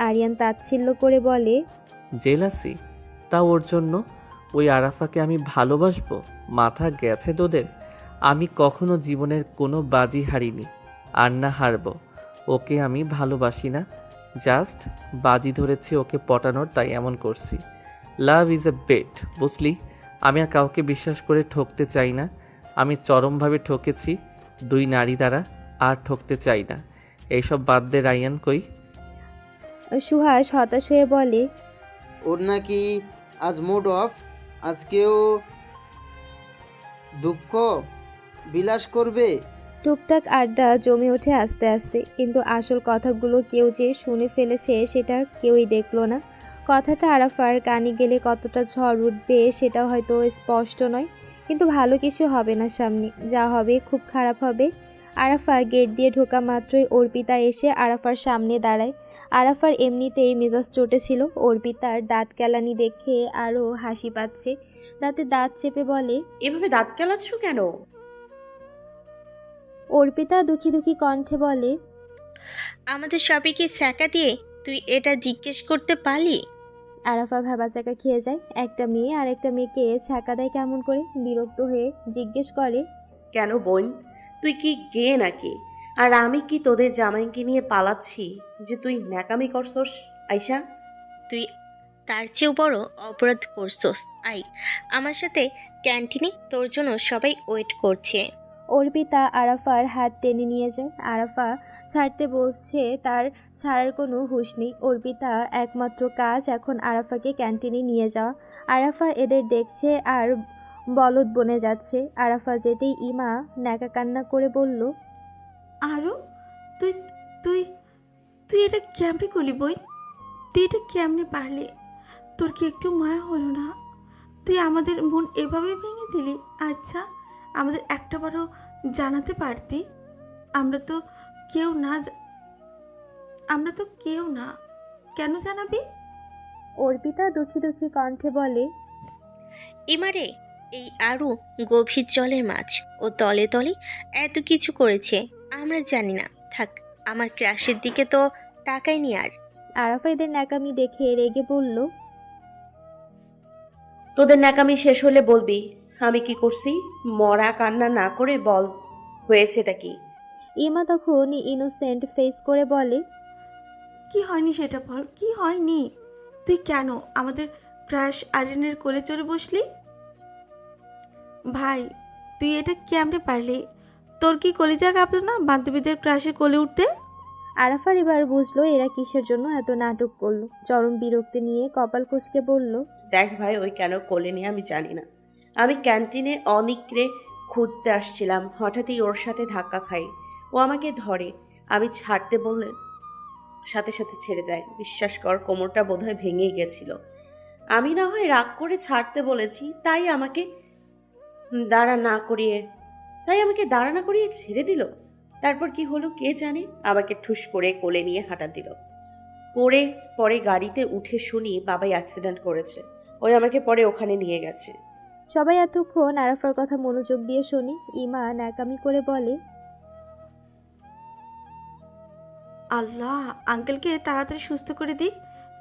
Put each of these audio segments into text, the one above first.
আরিয়ান তাচ্ছিল্য করে বলে, জেলাসি? তা ওর জন্য? ওই আরাফাকে আমি ভালোবাসবো? মাথা গেছে তোদের? আমি কখনো জীবনের কোনো বাজি হারিনি। আর না হারবো। ওকে আমি ভালোবাসি না। জাস্ট বাজি ধরেছি ওকে পটানোর, তাই এমন করছি। লাভ ইজ এ বেট, বুঝলি? আমি আর কাউকে বিশ্বাস করে ঠকতে চাই না। আমি চরমভাবে ঠকেছি দুই নারী দ্বারা, আর ঠকতে চাই না। এইসব বাদ দে রায়ান কই। সুহাস হতাশ হয়ে বলে ওর নাকি আজ মুড অফ আজকেও দুঃখ বিলাস করবে? টুকটাক আড্ডা জমে ওঠে আস্তে আস্তে কিন্তু আসল কথাগুলো কেউ যে শুনে ফেলেছে সেটা কেউই দেখল না। কথাটা আরাফার কানে গেলে কতটা ঝড় উঠবে সেটা হয়তো স্পষ্ট নয় কিন্তু ভালো কিছু হবে না সামনে যা হবে খুব খারাপ হবে। আরাফা গেট দিয়ে ঢোকা মাত্রই অর্পিতা এসে আরাফার সামনে দাঁড়ায়। আরাফার এমনিতেই মেজাজ চটেছিল অর্পিতার দাঁত কেলানি দেখে আরও হাসি পাচ্ছে। দাঁতে দাঁত চেপে বলে এভাবে দাঁত কেলাচ্ছ কেন? অর্পিতা দুঃখী দুঃখী কণ্ঠে বলে আমাদের সবাইকে স্যাকা দিয়ে তুই এটা জিজ্ঞেস করতে পারলি? আরাফা ভাবা ভেবাচাকা খেয়ে যায়। একটা মেয়ে আর একটা মেয়েকে ছ্যাঁকা দেয় কেমন করে? বিরক্ত হয়ে জিজ্ঞেস করে কেন বোন? তুই কি গে নাকি? আর আমি কি তোদের জামাইকে নিয়ে পালাচ্ছি যে তুই ন্যাকামি করছস আইসা তুই তার চেয়েও বড় অপরাধ করছস আই। আমার সাথে ক্যান্টিনে তোর জন্য সবাই ওয়েট করছে। অর্পিতা আরাফার হাত টেনে নিয়ে যায়। আরাফা ছাড়তে বলছে তার ছাড়ার কোনো হুঁশ নেই। অর্পিতা একমাত্র কাজ এখন আরাফাকে ক্যান্টিনে নিয়ে যাওয়া। আরাফা এদের দেখছে আর বলদ বনে যাচ্ছে। আরাফা যেতেই ইমা ন্যাকা কান্না করে বলল আরও তুই তুই তুই এটা কেমনে করলি বই? তুই এটা কেমনে পারলি? তোর কি একটু মায়া হলো না? তুই আমাদের মন এভাবে ভেঙে দিলি? আচ্ছা আমাদের একটা বারও জানাতে পারতি? আমরা তো কেউ না আমরা তো কেউ না। কেন জানাবি? অর্পিতা দুঃখী দুঃখী কণ্ঠে বলে এমারে এই আরও গভীর জলের মাছ ও তলে তলে এত কিছু করেছে আমরা জানি না। থাক আমার ক্রাশের দিকে তো তাকাইনি আর। আরাফা এদের ন্যাকামি দেখে রেগে বলল তোদের ন্যাকামি শেষ হলে বলবি আমি কি করছি? মরা কান্না না করে বল হয়েছেটা কি? ইমা তখন ইনোসেন্ট ফেস করে বলে কি হয়নি সেটা বল কি হয়নি? তুই কেন আমাদের ক্রাশ আরেনের কোলে চড়ে বসলি? ভাই তুই এটা কেমনে পারলি? তোর কি কলিজা কাঁপলো না বান্ধবীদের ক্রাশে কোলে উঠতে? আরাফার এবার বুঝলো এরা কিসের জন্য এত নাটক করল। চরম বিরক্তি নিয়ে কপাল কুচকে বলল দেখ ভাই ওই কেন কোলে নিয়ে আমি জানি না। আমি ক্যান্টিনে অনিকরে খুঁজতে আসছিলাম হঠাৎই ওর সাথে ধাক্কা খাই। ও আমাকে ধরে আমি ছাড়তে বললে সাথে সাথে ছেড়ে দেয়। বিশ্বাস কর কোমরটা বোধহয় ভেঙে গেছিল। আমি না হয় রাগ করে ছাড়তে বলেছি তাই আমাকে দাঁড়া না করিয়ে। তাই আমাকে দাঁড়া না করিয়ে ছেড়ে দিল। তারপর কি হলো কে জানে? আমাকে ঠুস করে কোলে নিয়ে হাঁটা দিল। পরে পরে গাড়িতে উঠে শুনি বাবাই অ্যাক্সিডেন্ট করেছে। ওই আমাকে পরে ওখানে নিয়ে গেছে। সবাই এতক্ষণ আরাফার কথা মনোযোগ দিয়ে শুনি। ইমা ন্যাকামি করে বলে আল্লাহ আঙ্কেলকে তাড়াতাড়ি সুস্থ করে দিক।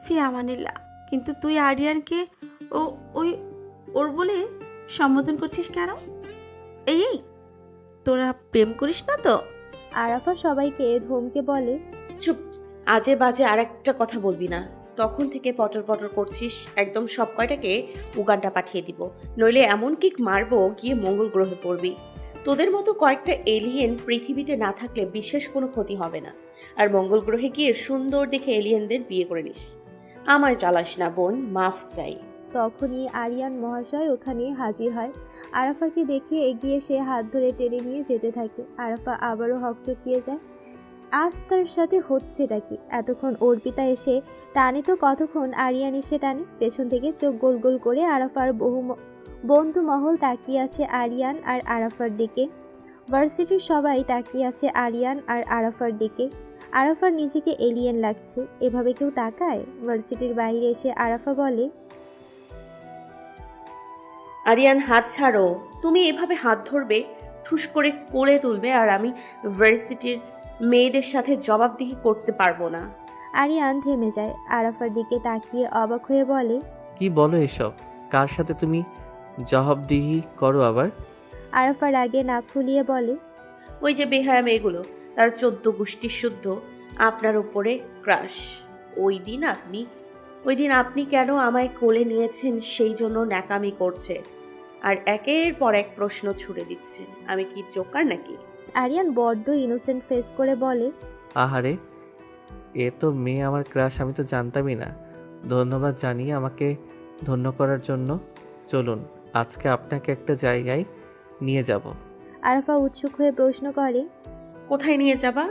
ফি আমানিল্লা কিন্তু তুই আরিয়ানকে ও ওই ওর বলে সম্বোধন করছিস কেন? এই এই, তোরা প্রেম করিস না তো? আরাফা সবাইকে ধমকে বলে চুপ আজে বাজে আর একটা কথা বলবি না। তখন থেকে পটর পটর করছিস একদম সব কয়টাকে উগানটা পাঠিয়ে দিব। নইলে এমন কিক মারবো গিয়ে মঙ্গল গ্রহে পড়বি। তোদের মতো কয়েকটা এলিয়েন পৃথিবীতে না থাকলে বিশেষ কোনো ক্ষতি হবে না। আর মঙ্গল গ্রহে গিয়ে সুন্দর দেখে এলিয়েনদের বিয়ে করে নিস। আমার জ্বালাস না বোন মাফ চাই। তখনই আরিয়ান মহাশয় ওখানে হাজির হয়। আরাফাকে দেখে এগিয়ে সে হাত ধরে টেনে নিয়ে যেতে থাকে। আরাফা আবারও হকচকিয়ে যায়। আজ তার সাথে হচ্ছেটা কি? এতক্ষণ অর্পিতা এসে টানে তো কতক্ষণ আরিয়ান এসে টানে? পেছন থেকে চোখ গোল গোল করে আরাফার বহু বন্ধু মহল তাকিয়ে আছে আরিয়ান আর আরাফার দিকে। ভার্সিটির সবাই তাকিয়ে আছে আরিয়ান আর আরাফার দিকে। আরাফার নিজেকে এলিয়েন লাগছে। এভাবে কেউ তাকায়? ভার্সিটির বাইরে এসে আরাফা বলে আরিয়ান হাত ছাড়ো। তুমি এভাবে হাত ধরবে ঠুস করে কোলে তুলবে আর আমি ভার্সিটির মেয়েদের সাথে জবাবদিহি করতে পারব না। আরিয়ান থেমে যায়। আরাফার দিকে তাকিয়ে অবাক হয়ে বলে কি বলো এসব? কার সাথে তুমি জবাবদিহি করো আবার? আরাফার আগে নাক ফুলিয়ে বলে ওই যে বেহায়া মেয়েগুলো তার চোদ্দ গোষ্ঠীর শুদ্ধ আপনার উপরে ক্রাশ। ওই দিন আপনি ওই দিন আপনি কেন আমায় কোলে নিয়েছেন সেই জন্য ন্যাকামি করছে? আর একের পর এক প্রশ্ন ছুড়ে দিচ্ছে। আমি কি জোকার নাকি? আরিয়ান বড্ড ইনোসেন্ট ফেস করে বলে আহারে এ তো মেয়ে আমার ক্রাশ আমি তো জানতামই না। ধন্যবাদ জানিয়ে আমাকে ধন্য করার জন্য। চলুন আজকে আপনাকে একটা জায়গায় নিয়ে যাব। আরাফা উৎসুক হয়ে প্রশ্ন করে কোথায় নিয়ে যাবা?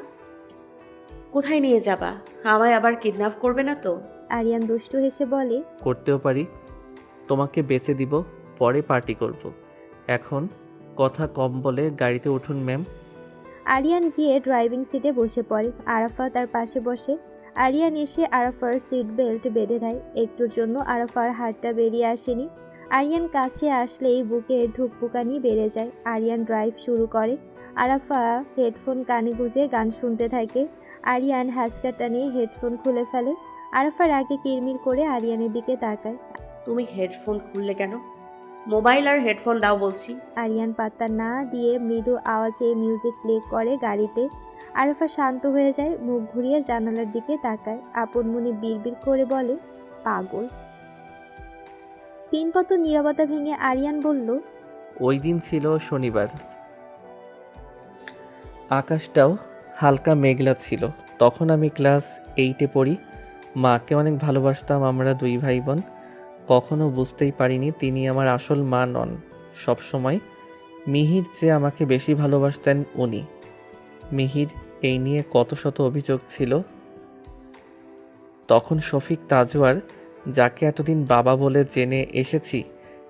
কোথায় নিয়ে যাবা? আমায় আবার কিডন্যাপ করবে না তো? আরিয়ান দুষ্টু হেসে বলে করতেও পারি। তোমাকে বেচে দিব পরে পার্টি করব। এখন কথা কম বলে গাড়িতে উঠুন ম্যাম। আরিয়ান গিয়ে ড্রাইভিং সিটে বসে পড়ে। আরাফা তার পাশে বসে। আরিয়ান এসে আরাফার সিট বেল্ট বেঁধে দেয় একটুর জন্য আরাফার হাতটা বেরিয়ে আসেনি। আরিয়ান কাছে আসলেই বুকের ধুকপুকানি বেড়ে যায়। আরিয়ান ড্রাইভ শুরু করে। আরাফা হেডফোন কানে গুজে গান শুনতে থাকে। আরিয়ান হ্যাসকাটা নিয়ে হেডফোন খুলে ফেলে। আরাফার আগে কিরমির করে আরিয়ানের দিকে তাকায়। তুমি হেডফোন খুললে কেন? মোবাইল আর হেডফোন দাও বলছি। আরিয়ান পাত্তা না দিয়ে মৃদু আওয়াজে মিউজিক প্লে করে গাড়িতে। আরাফা শান্ত হয়ে যায় মুখ ঘুরিয়ে জানালার দিকে তাকায়। আপন মনে বিড়বিড় করে বলে পাগল। পিনপত নীরবতা ভেঙে আরিয়ান বলল ওই দিন ছিল শনিবার। আকাশটাও হালকা মেঘলা ছিল। তখন আমি ক্লাস এইটে পড়ি। মাকে অনেক ভালোবাসতাম আমরা দুই ভাই বোন কখনো বুঝতেই পারিনি তিনি আমার আসল মা নন। সবসময় মিহির চেয়ে আমাকে বেশি ভালোবাসতেন উনি। মিহির এই নিয়ে কত শত অভিযোগ ছিল। তখন শফিক তাজওয়ার, যাকে এতদিন বাবা বলে জেনে এসেছি,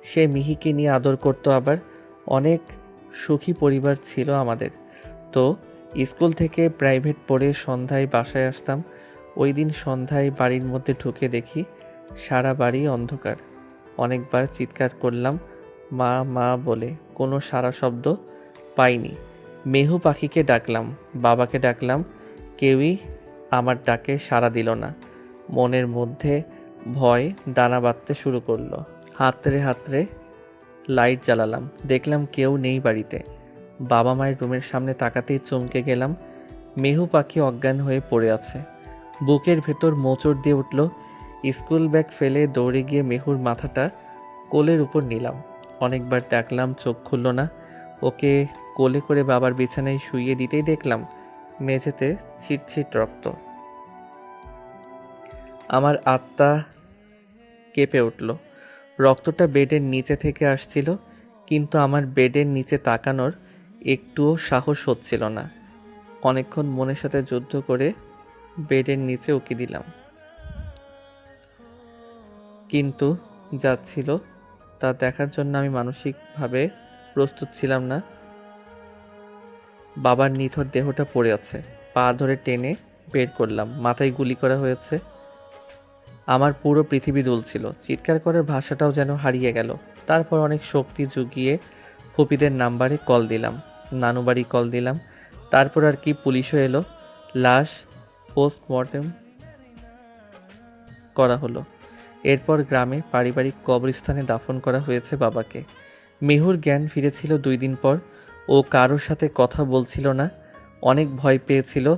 সে মিহিকে নিয়ে আদর করত আবার। অনেক সুখী পরিবার ছিল আমাদের। তো স্কুল থেকে প্রাইভেট পড়ে সন্ধ্যায় বাসায় আসতাম। ওই দিন সন্ধ্যায় বাড়ির মধ্যে ঢুকে দেখি সারা বাড়ি অন্ধকার। অনেকবার চিৎকার করলাম, মা মা বলে কোনো সারা শব্দ পাইনি। মেহু পাখিকে ডাকলাম, বাবাকে ডাকলাম, কেউই আমার ডাকে সাড়া দিল না। মনের মধ্যে ভয় দানা বাঁধতে শুরু করল। হাতরে হাতরে লাইট জ্বালালাম, দেখলাম কেউ নেই বাড়িতে। বাবা মায়ের রুমের সামনে তাকাতেই চমকে গেলাম, মেহু পাখি অজ্ঞান হয়ে পড়ে আছে। বুকের ভেতর মোচড় দিয়ে উঠল। স্কুল ব্যাগ ফেলে দৌড়ে গিয়ে মেহুর মাথাটা কোলের উপর নিলাম। অনেকবার ডাকলাম, চোখ খুলল না। ওকে কোলে করে বাবার বিছানায় শুইয়ে দিতেই দেখলাম মেঝেতে ছিটছিট রক্ত। আমার আত্মা কেঁপে উঠল। রক্তটা বেডের নিচে থেকে আসছিল, কিন্তু আমার বেডের নিচে তাকানোর একটুও সাহস হচ্ছিল না। অনেকক্ষণ মনের সাথে যুদ্ধ করে বেডের নিচে উকি দিলাম। কিন্তু যাচ্ছিল তা দেখার জন্য আমি মানসিকভাবে প্রস্তুত ছিলাম না। বাবার নিথর দেহটা পড়ে আছে। পা ধরে টেনে বের করলাম। মাথায় গুলি করা হয়েছে। আমার পুরো পৃথিবী দুলছিল। চিৎকার করার ভাষাটাও যেন হারিয়ে গেল। তারপর অনেক শক্তি জুগিয়ে ফুপিদের নাম্বারে কল দিলাম। নানু বাড়ি কল দিলাম। তারপর আর কি পুলিশও এলো। লাশ পোস্টমর্টেম করা হলো। এরপর গ্রামে পারিবারিক কবরস্থানে দাফন করা হয়েছে বাবাকে। মেহুর জ্ঞান ফিরেছিল দুই দিন পর। ও কারোর সাথে কথা বলছিল না। অনেক ভয় পেয়েছিল।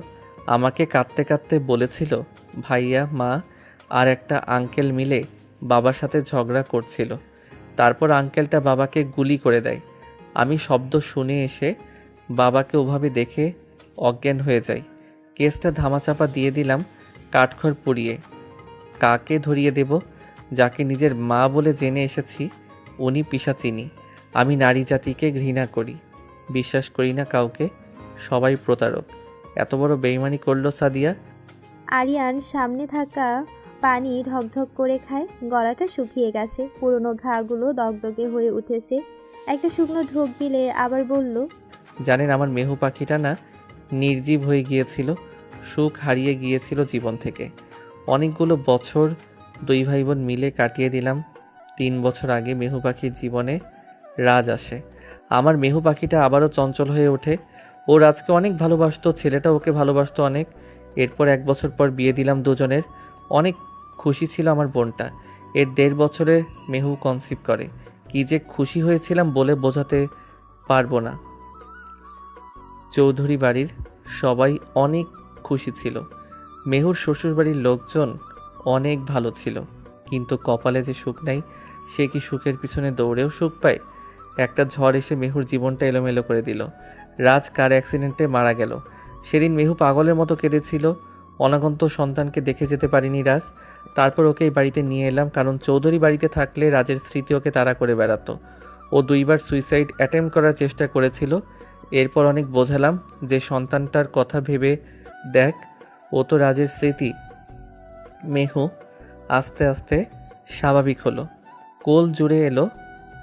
আমাকে কাঁদতে কাঁদতে বলেছিল, ভাইয়া, মা আর একটা আঙ্কেল মিলে বাবার সাথে ঝগড়া করছিল। তারপর আঙ্কেলটা বাবাকে গুলি করে দেয়। আমি শব্দ শুনে এসে বাবাকে ওভাবে দেখে অজ্ঞান হয়ে যাই। কেসটা ধামাচাপা দিয়ে দিলাম কাঠখড় পুড়িয়ে। কাকে ধরিয়ে দেব? যাকে নিজের মা বলে জেনে এসেছি উনি পিসাচিনি। আমি নারী জাতিকে ঘৃণা করি। বিশ্বাস করি না কাউকে। সবাই প্রতারক। এত বড় বেইমানি করল সাদিয়া? আরিয়ান সামনে থাকা পানি ঢকঢক করে খায়। গলাটা শুকিয়ে গেছে। পুরনো ঘাগুলো দগদগে হয়ে উঠেছে। একটা শুকনো ঢোক গিলে আবার বলল জানেন আমার মেহু পাখিটা না নির্জীব হয়ে গিয়েছিল, সুখ হারিয়ে গিয়েছিল জীবন থেকে। অনেকগুলো বছর দুই ভাই বোন মিলে কাটিয়ে দিলাম। তিন বছর আগে মেহু পাখির জীবনে রাজ আসে। আমার মেহু পাখিটা আবারও চঞ্চল হয়ে ওঠে। ও রাজকে অনেক ভালোবাসতো, ছেলেটা ওকে ভালোবাসতো অনেক। এরপর এক বছর পর বিয়ে দিলাম দুজনের। অনেক খুশি ছিল আমার বোনটা। এর দেড় বছরে মেহু কনসিভ করে। কি যে খুশি হয়েছিলাম বলে বোঝাতে পারব না। চৌধুরী বাড়ির সবাই অনেক খুশি ছিল। মেহুর শ্বশুরবাড়ির লোকজন অনেক ভালো ছিল। কিন্তু কপালে যে সুখ নাই, সে কি সুখের পিছনে দৌড়েও সুখ পায়? একটা ঝড় এসে মেহুর জীবনটা এলোমেলো করে দিল। রাজ কার অ্যাক্সিডেন্টে মারা গেল? সেদিন মেহু পাগলের মতো কেঁদেছিল। অনাগন্ত সন্তানকে দেখে যেতে পারিনি রাজ। তারপর ওকে এই বাড়িতে নিয়ে এলাম কারণ চৌধুরী বাড়িতে থাকলে রাজের স্মৃতি ওকে তাড়া করে বেড়াতো। ও দুইবার সুইসাইড অ্যাটেম্প করার চেষ্টা করেছিল। এরপর অনেক বোঝালাম যে সন্তানটার কথা ভেবে দেখ, ও তো রাজের স্মৃতি। মেহু আস্তে আস্তে স্বাভাবিক হলো। কোল জুড়ে এলো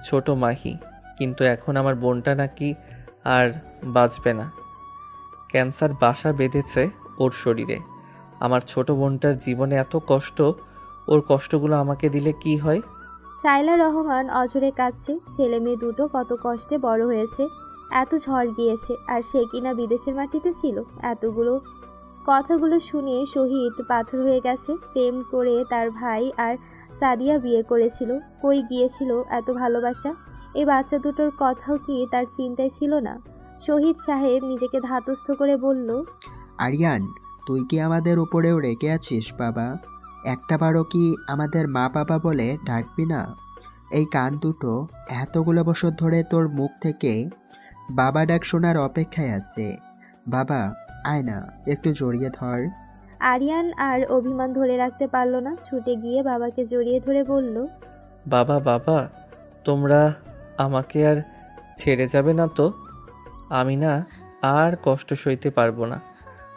ছোট মাহি, কিন্তু এখন আমার বোনটা নাকি আর বাঁচবে না। ক্যান্সার বাসা বেঁধেছে ওর শরীরে। আমার ছোট বোনটার জীবনে এত কষ্ট, ওর কষ্টগুলো আমাকে দিলে কি হয়? শাইলা রহমান অঝরে কাঁদছে। ছেলে মেয়ে দুটো কত কষ্টে বড় হয়েছে। এত ঝড় গিয়েছে, আর সে কিনা বিদেশের মাটিতে ছিল? এতগুলো কথাগুলো শুনে শহীদ পাথর হয়ে গেছে। প্রেম করে তার ভাই আর সাদিয়া বিয়ে করেছিল। কই গিয়েছিল এত ভালোবাসা? এই বাচ্চা দুটোর কথাও কি তার চিন্তায় ছিল না? শহীদ সাহেব নিজেকে ধাতস্থ করে বলল, আরিয়ান, তুই কি আমাদের উপরেও রেগে আছিস, বাবা? একটাবারও কি আমাদের মা বাবা বলে ডাকবি না? এই কান দুটো এতগুলো বছর ধরে তোর মুখ থেকে বাবা ডাক শোনার অপেক্ষায় আছে। বাবা আয় না একটু জড়িয়ে ধর। আরিয়ান আর অভিমান ধরে রাখতে পারল না ছুটে গিয়ে বাবাকে জড়িয়ে ধরে বলল বাবা বাবা তোমরা আমাকে আর ছেড়ে যাবে না তো? আমি না আর কষ্ট সইতে পারব না।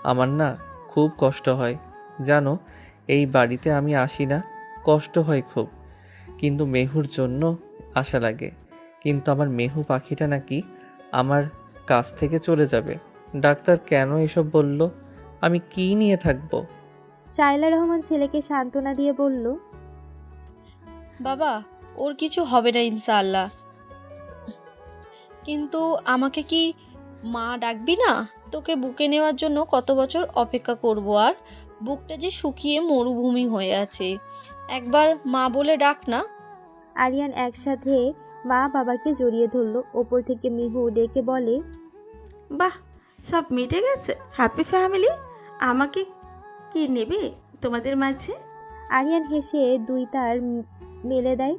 আমার না খুব কষ্ট হয়। জানো এই বাড়িতে আমি আসি না কষ্ট হয় খুব। কিন্তু মেহুর জন্য আশা লাগে। কিন্তু আমার মেহু পাখিটা নাকি আমার কাছ থেকে চলে যাবে। ডাক্তার কেন এসব বলল? আমি কি নিয়ে থাকব? শাইলা রহমান ছেলেকে সান্ত্বনা দিয়ে বলল বাবা ওর কিছু হবে না ইনশাআল্লাহ। কিন্তু আমাকে কি মা ডাকবি না? তোকে বুকে নেওয়ার জন্য কত বছর অপেক্ষা করব আর? বুকটা যে শুকিয়ে মরুভূমি হয়ে আছে। একবার মা বলে ডাক না। আরিয়ান একসাথে মা বাবাকে জড়িয়ে ধরল। ওপর থেকে মিহু ডেকে বলে বাহ সব মিটে গেছে। হ্যাপি ফ্যামিলি আমাকে কি নেবে তোমাদের মাঝে? আরিয়ান হেসে দুই তার মেলে দেয়।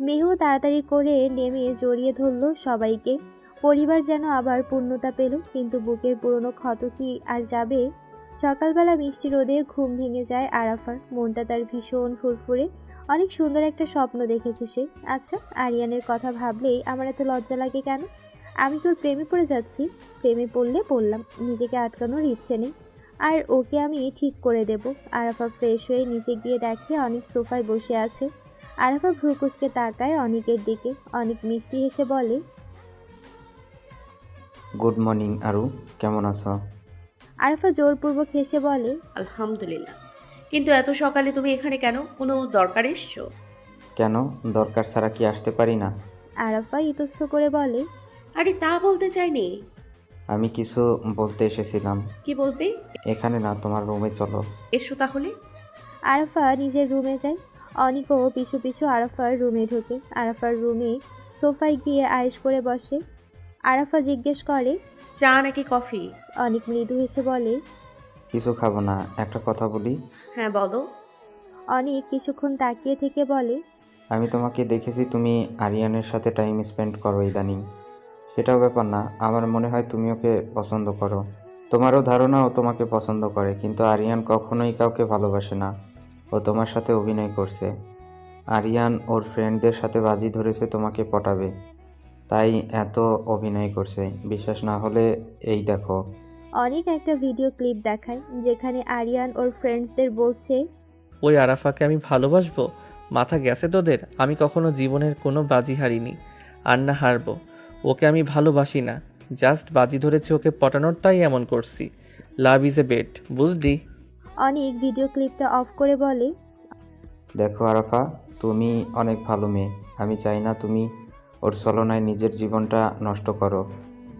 মেহু তাড়াতাড়ি করে নেমে জড়িয়ে ধরল সবাইকে। পরিবার যেন আবার পূর্ণতা পেল কিন্তু বুকের পুরনো ক্ষত কি আর যাবে? সকালবেলা মিষ্টি রোদে ঘুম ভেঙে যায় আরাফার। মনটা তার ভীষণ ফুরফুরে। অনেক সুন্দর একটা স্বপ্ন দেখেছে সে। আচ্ছা আরিয়ানের কথা ভাবলেই আমার এত লজ্জা লাগে কেন? আমি তোর প্রেমে পড়ে যাচ্ছি? প্রেমে পড়লে পড়লাম নিজেকে আটকানোর ইচ্ছে নেই। আর ওকে আমি ঠিক করে দেব। আরাফা ফ্রেশ হয়ে নিচে গিয়ে দেখে অনেক সোফায় বসে আছে। আরাফা ভ্রুকুচকে তাকায় অনেকের দিকে। অনেক মিষ্টি হেসে বলে, গুড মর্নিং আরু, কেমন আছো? আরাফা জোরপূর্বক হেসে বলে আলহামদুলিল্লাহ। কিন্তু এত সকালে তুমি এখানে কেন? কোনো দরকার এসছো? কেন? দরকার ছাড়া কি আসতে পারি না? আরাফা ইতস্ত করে বলে আরে তা বলতে চাইনি। আমি কিছু বলতে এসেছিলাম। কি বলবে? এখানে না তোমার রুমে চলো। এসো তাহলে। আরাফা নিজের রুমে যায়। অনিকও পিছু পিছু আরাফার রুমে ঢোকে। আরাফার রুমে সোফায় গিয়ে আয়েশ করে বসে। আরাফা জিজ্ঞেস করে চা নাকি কফি? অনেক মৃদু হেসে বলে কিছু খাব না একটা কথা বলি? হ্যাঁ বলো। অনেক কিছুক্ষণ তাকিয়ে থেকে বলে আমি তোমাকে দেখেছি তুমি আরিয়ানের সাথে টাইম স্পেন্ড করো ইদানিং। সেটাও ব্যাপার না আমার মনে হয় তুমি ওকে পছন্দ করো। তোমারও ধারণা ও তোমাকে পছন্দ করে কিন্তু আরিয়ান কখনোই কাউকে ভালোবাসে না। ও তোমার সাথে অভিনয় করছে। আরিয়ান ওর ফ্রেন্ডদের সাথে বাজি ধরেছে তোমাকে পটাবে। তাই এত অভিনয় করছে। বিশ্বাস না হলে এই দেখো অনেক একটা ভিডিও ক্লিপ দেখায় যেখানে আরিয়ান ওর ফ্রেন্ডসদের বলছে ওই আরাফাকে আমি ভালোবাসবো? মাথা গেছে তোদের? আমি কখনো জীবনের কোনো বাজি হারিনি। আর না হারবো। ওকে আমি ভালোবাসি না। জাস্ট বাজি ধরেছি ওকে পটানোর তাই এমন করছি। লাভ ইজ এ বেট বুঝলি? অনেক ভিডিও ক্লিপটা অফ করে বলে দেখো আরাফা তুমি অনেক ভালো মেয়ে। আমি চাই না তুমি ওর ছলনায় নিজের জীবনটা নষ্ট করো।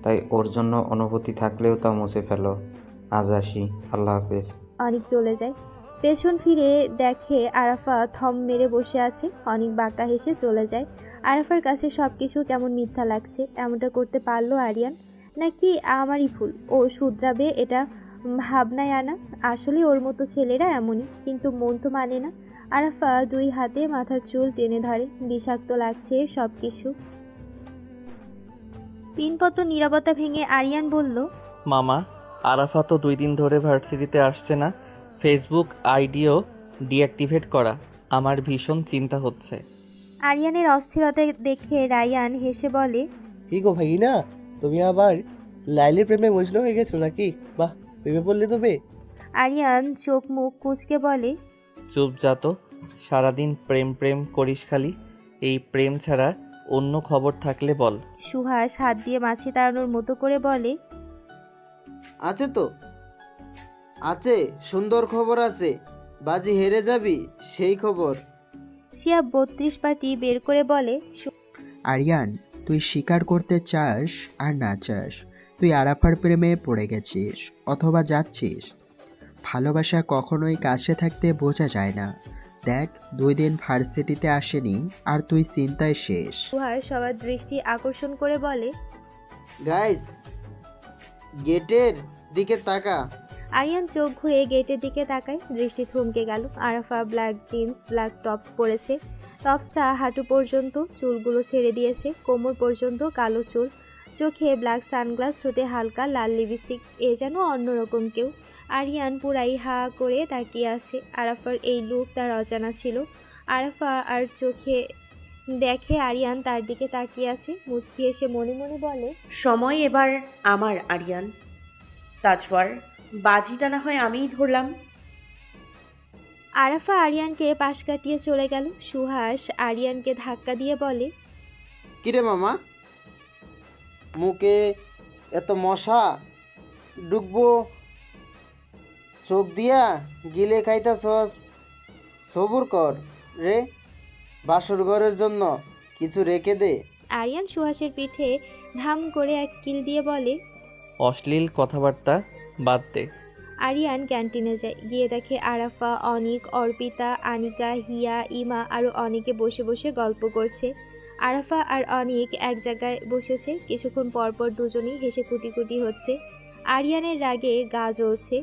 তাই ওর জন্য অনুভূতি থাকলেও তা মুছে ফেলো। আজ আসি। আল্লাহ হাফেজ। অনেক চলে যায়। পেছন ফিরে দেখে আরাফা থম মেরে বসে আছে। অনেক বাঁকা হেসে চলে যায়। আরাফার কাছে সব কিছু কেমন মিথ্যা লাগছে, এমনটা করতে পারল আরিয়ান? নাকি আমারই ভুল? ও শুধরাবে এটা ভাবনায় আনা? আসলে ওর মতো ছেলেরা এমনই, কিন্তু মন তো মানে না। আরাফা দুই হাতে মাথার চুল টেনে ধরে। বিষাক্ত লাগছে সব কিছু পিনপত নীরবতা ভেঙে আরিয়ান বলল মামা আরাফা তো দুই দিন ধরে ভার্সিটিতে আসছে না। ফেসবুক আইডিও ডিঅ্যাক্টিভেট করা। আমার ভীষণ চিন্তা হচ্ছে। আরিয়ানের অস্থিরতা দেখে রায়ান হেসে বলে কি গো ভাগিনা তুমি আবার লাইলির প্রেমে মজনু হয়ে গেছো নাকি? বাহ প্রেমে পড়লে তবে আরিয়ান চোখ মুখ কুচকে বলে চুপ যা তো সারাদিন প্রেম প্রেম করিস খালি। এই প্রেম ছাড়া অন্য খবর থাকলে বল। সুহাস হাত দিয়ে মাছি তাড়ানোর মতো করে বলে আছে তো। আছে সুন্দর খবর আছে। বাজি হেরে যাবি সেই খবর। শিয়া বত্রিশ পাটি বের করে বলে আরিয়ান তুই স্বীকার করতে চাস আর না চাস। তুই আরাফার প্রেমে পড়ে গেছিস অথবা যাচ্ছিস। ভালোবাসা কখনোই কাছে থাকতে বোঝা যায় না। দেখ দুই দিন ভার্সিটিতে আসেনি আর তুই চিন্তায় শেষ। সুহাস সবার দৃষ্টি আকর্ষণ করে বলে গাইস গেটের দিকে তাকা। আরিয়ান চোখ ঘুরে গেটের দিকে তাকায়। দৃষ্টি থমকে গেল। Arafa black jeans black tops পরেছে। টপসটা হাঁটু পর্যন্ত চুলগুলো ছেড়ে দিয়েছে। কোমর পর্যন্ত কালো চুল। চোখে ব্ল্যাক সানগ্লাস ঠোঁটে হালকা লাল লিপস্টিক এ যেন অন্যরকম কেউ। আরিয়ান পুরাই হা করে তাকিয়ে আছে। আরাফার এই লুক তার অজানা ছিল। আরাফা আর চোখে দেখে আরিয়ান তার দিকে তাকিয়ে আছে। মুচকি এসে মনে মনে বলে সময় এবার আমার আরিয়ান। তাজওয়ার বাজিটা না হয় আমিই ধরলাম। আরাফা আরিয়ানকে পাশ কাটিয়ে চলে গেল। সুহাস আরিয়ানকে ধাক্কা দিয়ে বলে কিরে মামা? মুখে এত মশা? ডুববো চোখ দিয়া গিলে খাইতাছস। সবুর কর রে বাসর ঘরের জন্য কিছু রেখে দে। আরিয়ান সুহাসের পিঠে ধাম করে এক কিল দিয়ে বলে অশ্লীল কথাবার্তা বাদ দে। আরিয়ান ক্যান্টিনে যায় গিয়ে দেখে আরাফা অনিক অর্পিতা আনিকা হিয়া ইমা আরও অনেকে বসে বসে গল্প করছে। আরাফা আর অনিক এক জায়গায় বসেছে কিছুক্ষণ পরপর দুজনেই হেসে কুটি কুটি হচ্ছে। আরিয়ানের রাগে গা জ্বলছে।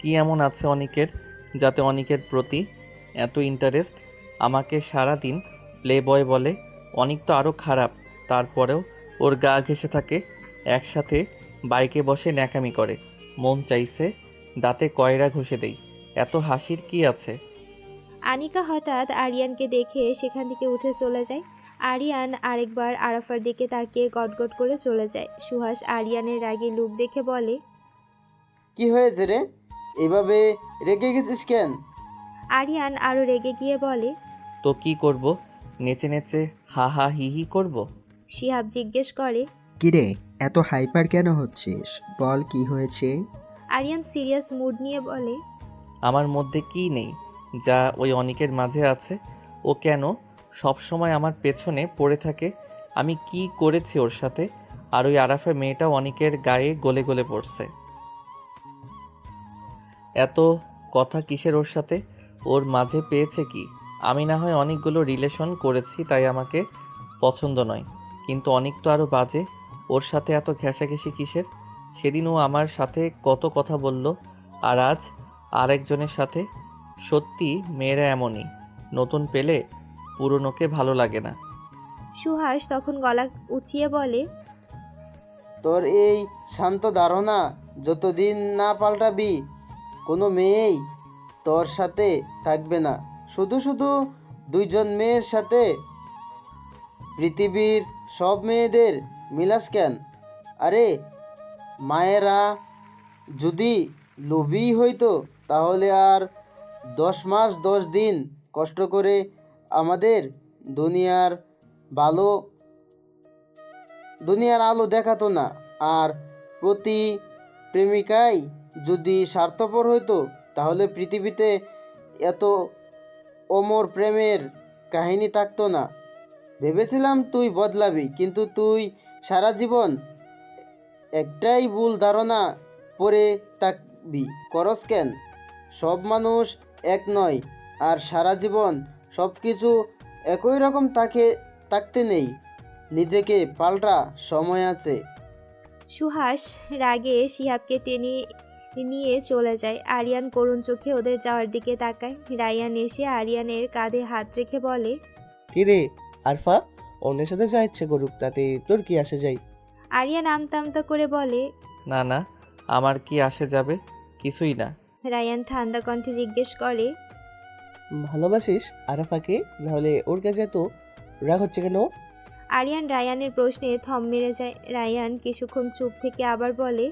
কি এমন আছে অনিকের যাতে অনিকের প্রতি এত ইন্টারেস্ট আমাকে সারা দিন প্লে বয় বলে অনিক তো আরও খারাপ তারপরেও ওর গা ঘেসে থাকে একসাথে বাইকে বসে ন্যাকামি করে। মন চাইছে দাঁতে কয়রা ঘষে দেই। এত হাসির কি আছে? আনিকা হঠাৎ আরিয়ানকে দেখে সেখান থেকে উঠে চলে যায়। আরিয়ান আরেকবার আরাফার দিকে তাকিয়ে গটগট করে চলে যায়। সুহাস আরিয়ানের রাগে লুক দেখে বলে কি হয়েছে রে? এভাবে রেগে গেছিস কেন? আরিয়ান আরও রেগে গিয়ে বলে তো কি করব? নেচে নেচে হা হা হি হি করব? শিহাব জিজ্ঞেস করে কিরে এত হাইপার কেন হচ্ছিস? বল কি হয়েছে? আরিয়ান সিরিয়াস মুড নিয়ে বলে আমার মধ্যে কি নেই? যা ওই অনিকের মাঝে আছে ও কেন সব সময় আমার পেছনে পড়ে থাকে? আমি কি করেছি ওর সাথে? আর ওই আরাফের মেয়েটা অনিকের গায়ে গলে গলে পড়ছে। এত কথা কিসের ওর সাথে? ওর মাঝে পেয়েছে কি? আমি না হয় অনেকগুলো রিলেশন করেছি তাই আমাকে পছন্দ নয়। কিন্তু অনেক তো আরও বাজে। ওর সাথে এত ঘেঁষাঘেঁষি কিসের? সেদিন ও আমার সাথে কত কথা বলল আর আজ আরেকজনের সাথে? সত্যি মেয়েরা এমনই। নতুন পেলে পুরনোকে ভালো লাগে না। সুহাস তখন গলা উঁচিয়ে বলে তোর এই শান্ত ধারণা যতদিন না পাল্টাবি কোনো মেয়েই তোর সাথে থাকবে না। শুধু শুধু দুইজন মেয়ের সাথে। পৃথিবীর সব মেয়েদের মিলাস কেন? আরে, মায়েরা যদি লোভী হইতো, তাহলে আর দশ মাস, দশ দিন কষ্ট করে আমাদের দুনিয়ার ভালো, দুনিয়ার আলো দেখাতো না। আর প্রতি প্রেমিকাই যদি স্বার্থপর হইতো, তাহলে পৃথিবীতে এত অমর প্রেমের কাহিনী থাকতো না। ভেবেছিলাম তুই বদলাবি, কিন্তু তুই সারা জীবন একটাই ভুল ধারণা পরে থাকবি। করস কেন? সব মানুষ এক নয়, আর সারা জীবন সব কিছু একই রকম তাকে থাকতে নেই। নিজেকে পাল্টা সময় আছে। সুহাস রাগে শিহাবকে টেনে নিয়ে চলে যায়। আরিয়ান করুণ চোখে ওদের যাওয়ার দিকে তাকায়। রায়ান এসে আরিয়ানের কাঁধে হাত রেখে বলে কি রে আরফা? অন্যের সাথে যা ইচ্ছে করুক তাতে তোর কি আসে যাই আরিয়ান আমতা আমতা করে বলে না না আমার কি আসে যাবে? কিছুই না। রায়ান ঠান্ডা কণ্ঠে জিজ্ঞেস করে ভালোবাসিস আরাফাকে? নাহলে ওর কাছে এত রাগ হচ্ছে কেন? আরিয়ান রায়ানের প্রশ্নে থম মেরে যায়। রায়ান কিছুক্ষণ চুপ থেকে আবার বলে